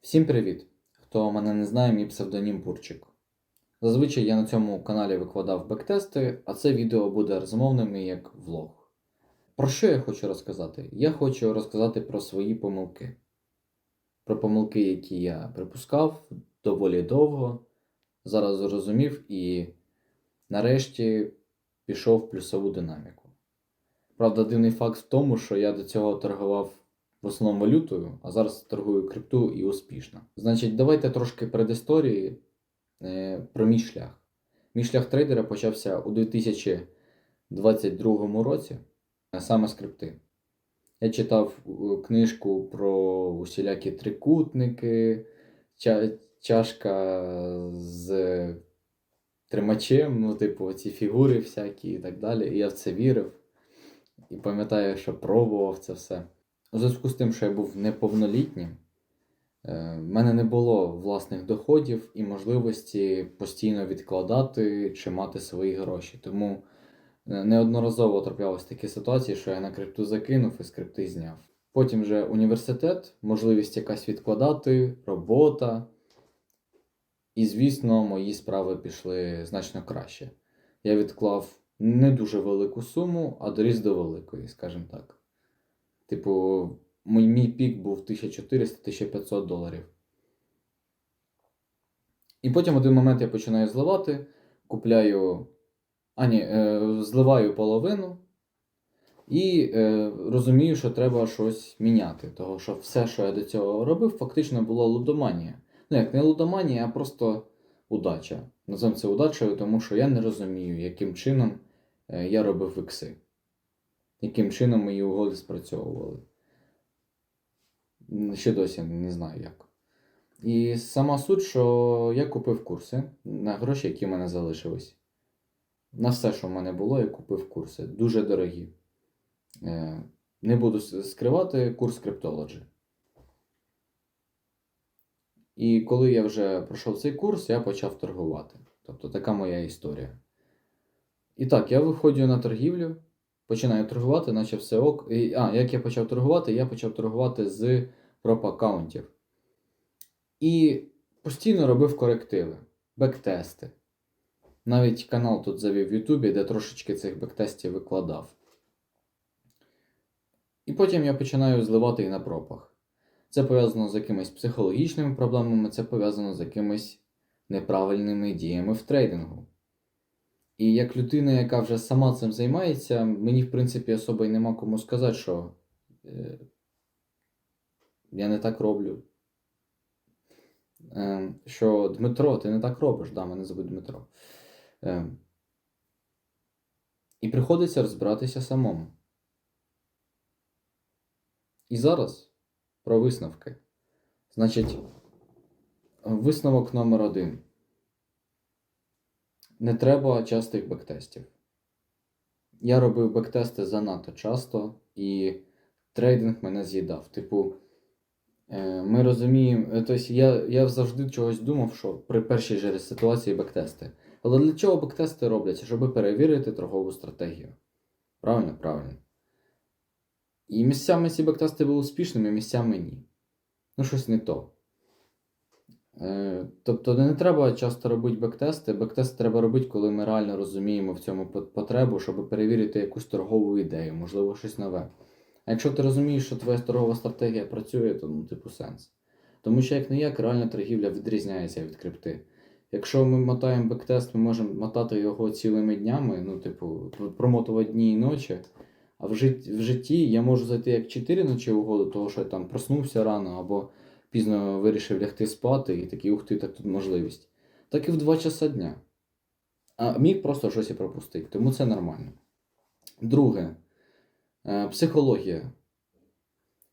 Всім привіт! Хто мене не знає, мій псевдонім Пурчик. Зазвичай я на цьому каналі викладав бектести, а це відео буде розмовним як влог. Про що я хочу розказати? Я хочу розказати про свої помилки. Про помилки, які я припускав доволі довго, зараз зрозумів і нарешті пішов в плюсову динаміку. Правда, дивний факт в тому, що я до цього торгував в основному валютою, а зараз торгую крипту і успішно. Значить, давайте трошки предісторії е, про мій шлях. Мій шлях трейдера почався у 2022 році, саме з крипти. Я читав е, книжку про усілякі трикутники, ча- чашка з тримачем, ну, типу, ці фігури всякі і так далі. І я в це вірив. І пам'ятаю, що пробував це все. У зв'язку з тим, що я був неповнолітнім, е, в мене не було власних доходів і можливості постійно відкладати чи мати свої гроші. Тому е, неодноразово траплялися такі ситуації, що я на крипту закинув і з крипти зняв. Потім вже університет, можливість якась відкладати, робота. І, звісно, мої справи пішли значно краще. Я відклав не дуже велику суму, а доріс до великої, скажімо так. Типу, мій, мій пік був 1400-1500 доларів. І потім в один момент я починаю зливати, купляю. А, ні, е, зливаю половину і е, розумію, що треба щось міняти. Того що все, що я до цього робив, фактично було лудоманія. Ну, як не лудоманія, а просто удача. Називаємо це удачею, тому що я не розумію, яким чином е, я робив ікси яким чином мої угоди спрацьовували. Ще досі не знаю як. І сама суть, що я купив курси на гроші, які в мене залишились. На все, що в мене було, я купив курси. Дуже дорогі. Е, Не буду скривати курс Cryptology. І коли я вже пройшов цей курс, я почав торгувати. Тобто така моя історія. І так, я виходжу на торгівлю, починаю торгувати, наче все ок. І, а, як я почав торгувати? Я почав торгувати з проп-аккаунтів. І постійно робив корективи, бектести. Навіть канал тут завів в Ютубі, де трошечки цих бектестів викладав. І потім я починаю зливати і на пропах. Це пов'язано з якимись психологічними проблемами, це пов'язано з якимись неправильними діями в трейдингу. І як людина, яка вже сама цим займається, мені, в принципі, особо й нема кому сказати, що е, я не так роблю. Е, що Дмитро, ти не так робиш, да, мене звуть Дмитро. Е, і приходиться розбиратися самому. І зараз про висновки. Значить, висновок номер один. Не треба частих бектестів. Я робив бектести занадто часто, і трейдинг мене з'їдав. Типу, е, ми розуміємо, е, тобто я, я завжди чогось думав, що при першій же ситуації бектести. Але для чого бектести робляться? Щоб перевірити торгову стратегію. Правильно? Правильно. І місцями ці бектести були успішними, місцями ні. Ну, щось не то. Е, Тобто не треба часто робити бектести. Бектести треба робити, коли ми реально розуміємо в цьому потребу, щоб перевірити якусь торгову ідею, можливо, щось нове. А якщо ти розумієш, що твоя торгова стратегія працює, то ну, типу, сенс. Тому що як не як, реальна торгівля відрізняється від крипти. Якщо ми мотаємо бектест, ми можемо мотати його цілими днями, ну, типу, промотувати дні і ночі. А в житті я можу зайти як 4 ночі угоду, того що я там проснувся рано або пізно вирішив лягти спати і такий, ух ти, так тут можливість. Так і в 2 часа дня. А міг просто щось і пропустити, тому це нормально. Друге, е, психологія.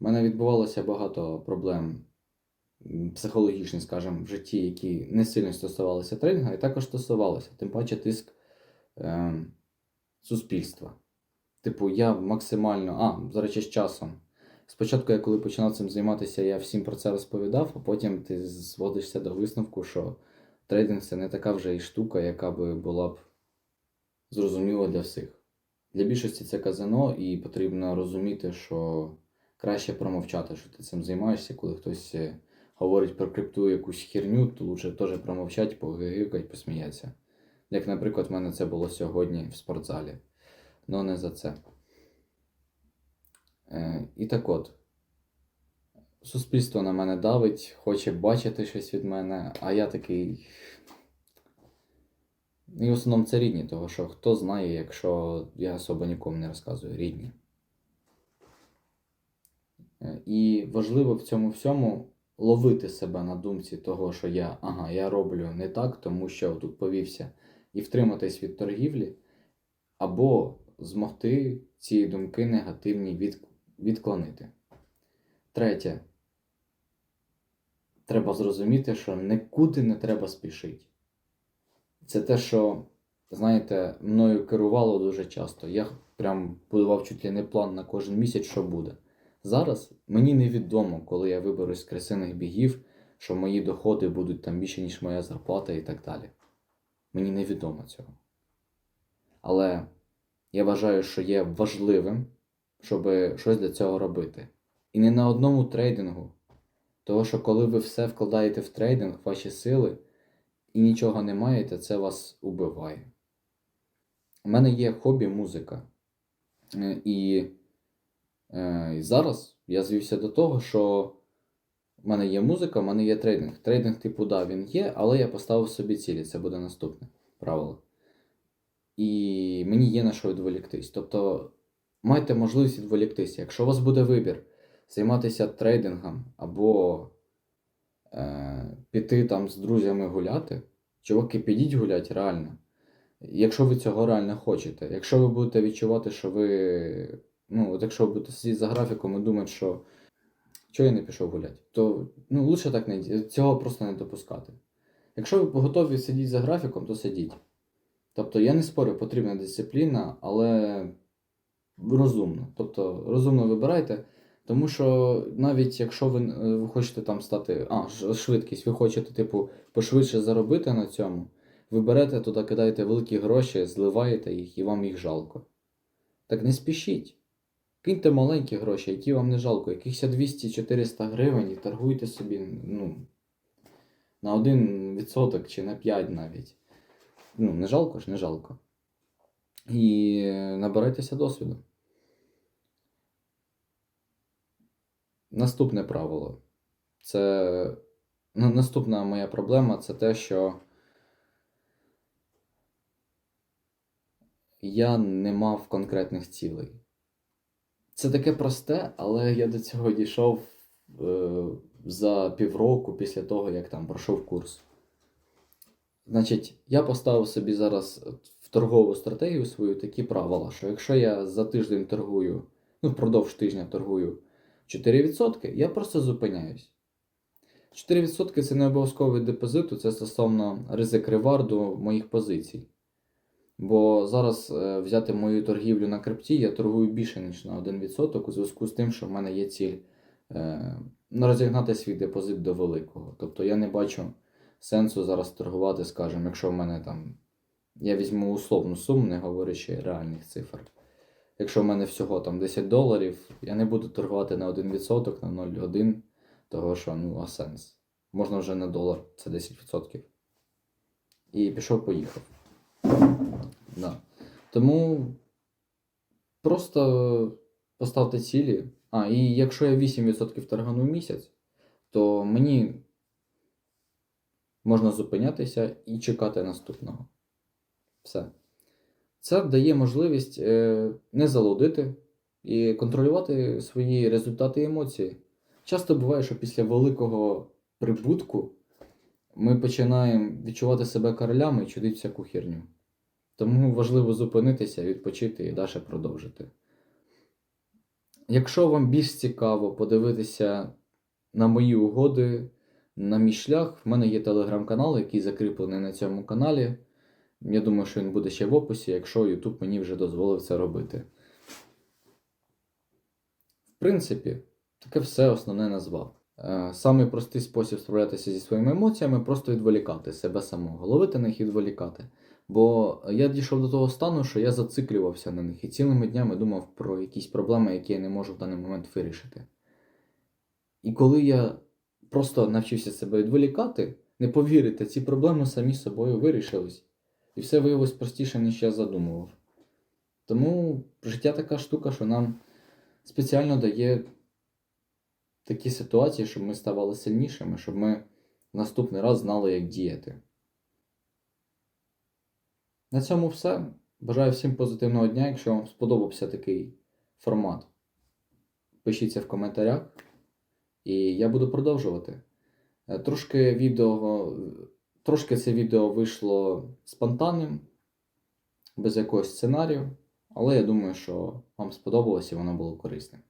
У мене відбувалося багато проблем психологічних, скажімо, в житті, які не сильно стосувалися тренінга, і також стосувалися, тим паче тиск е, суспільства. Типу, я максимально. А, речі, з часом. Спочатку, я коли починав цим займатися, я всім про це розповідав, а потім ти зводишся до висновку, що трейдинг це не така вже і штука, яка би була б зрозуміла для всіх. Для більшості це казино, і потрібно розуміти, що краще промовчати, що ти цим займаєшся, коли хтось е, говорить про крипту якусь херню, то лучше теж промовчать, погигикать, посміятися. Як, наприклад, в мене це було сьогодні в спортзалі. Ну, не за це. Е, і так от. Суспільство на мене давить, хоче бачити щось від мене, а я такий. І в основному це рідні, того що хто знає, якщо я особо нікому не розказую, рідні. Е, І важливо в цьому всьому ловити себе на думці того, що я, ага, я роблю не так, тому що тут повівся, і втриматись від торгівлі, або змогти ці думки негативні від, відклонити. Третє. Треба зрозуміти, що нікуди не треба спішити. Це те, що, знаєте, мною керувало дуже часто. Я прям будував чуть ли не план на кожен місяць, що буде. Зараз мені невідомо, коли я виберусь з кресиних бігів, що мої доходи будуть там більше, ніж моя зарплата і так далі. Мені невідомо цього. Але я вважаю, що є важливим, щоб щось для цього робити. І не на одному трейдингу. Тому що коли ви все вкладаєте в трейдинг, ваші сили, і нічого не маєте, це вас убиває. У мене є хобі музика. Е, І, е, і зараз я звівся до того, що в мене є музика, в мене є трейдинг. Трейдинг, типу, да, він є, але я поставив собі цілі. Це буде наступне правило. І мені є на що відволіктись. Тобто, майте можливість відволіктися. Якщо у вас буде вибір займатися трейдингом або е, піти там з друзями гуляти, чуваки, підіть гуляти реально. Якщо ви цього реально хочете. Якщо ви будете відчувати, що ви. Ну, от якщо ви будете сидіти за графіком і думати, що чого я не пішов гуляти, то ну, лучше так не цього просто не допускати. Якщо ви готові сидіти за графіком, то сидіть. Тобто я не спорю, потрібна дисципліна, але розумно. Тобто розумно вибирайте. Тому що навіть якщо ви, е, ви хочете там стати. А, швидкість, ви хочете, типу, пошвидше заробити на цьому, ви берете туди, кидаєте великі гроші, зливаєте їх і вам їх жалко. Так не спішіть. Киньте маленькі гроші, які вам не жалко, якихось 200-400 гривень і торгуйте собі ну, на 1% чи на 5 навіть. Ну, не жалко ж, не жалко. І набирайтеся досвіду. Наступне правило. Це ну, наступна моя проблема це те, що я не мав конкретних цілей. Це таке просте, але я до цього дійшов е, за півроку після того, як там пройшов курс. Значить, я поставив собі зараз в торгову стратегію свою такі правила, що якщо я за тиждень торгую, ну впродовж тижня торгую 4%, я просто зупиняюсь. 4% це не обов'язковий депозиту, це стосовно ризик реварду моїх позицій. Бо зараз е, взяти мою торгівлю на крипті, я торгую більше, ніж на 1% у зв'язку з тим, що в мене є ціль е, ну, розігнати свій депозит до великого. Тобто я не бачу сенсу зараз торгувати, скажімо, якщо в мене там. Я візьму условну суму, не говорячи реальних цифр. Якщо в мене всього там 10 доларів, я не буду торгувати на 1%, на 0,1, того що ну, а сенс. Можна вже на долар, це 10%. І пішов, поїхав. Да. Тому просто поставте цілі. А, і якщо я 8% торгану в місяць, то мені можна зупинятися і чекати наступного. Все. Це дає можливість е, не залудити і контролювати свої результати і емоції. Часто буває, що після великого прибутку ми починаємо відчувати себе королями і чудити всяку херню. Тому важливо зупинитися, відпочити і далі продовжити. Якщо вам більш цікаво подивитися на мої угоди, на мій шлях, в мене є телеграм-канал, який закріплений на цьому каналі. Я думаю, що він буде ще в описі, якщо YouTube мені вже дозволив це робити. В принципі, таке все основне назвав. Е, Самий простий спосіб справлятися зі своїми емоціями просто відволікати себе самого, ловити на них і відволікати. Бо я дійшов до того стану, що я зациклювався на них і цілими днями думав про якісь проблеми, які я не можу в даний момент вирішити. І коли я просто навчився себе відволікати, не повірите, ці проблеми самі собою вирішились. І все виявилось простіше, ніж я задумував. Тому життя така штука, що нам спеціально дає такі ситуації, щоб ми ставали сильнішими, щоб ми наступний раз знали, як діяти. На цьому все. Бажаю всім позитивного дня. Якщо вам сподобався такий формат, пишіться в коментарях, і я буду продовжувати. Е, Трошки відео, трошки це відео вийшло спонтанним, без якогось сценарію, але я думаю, що вам сподобалось і воно було корисним.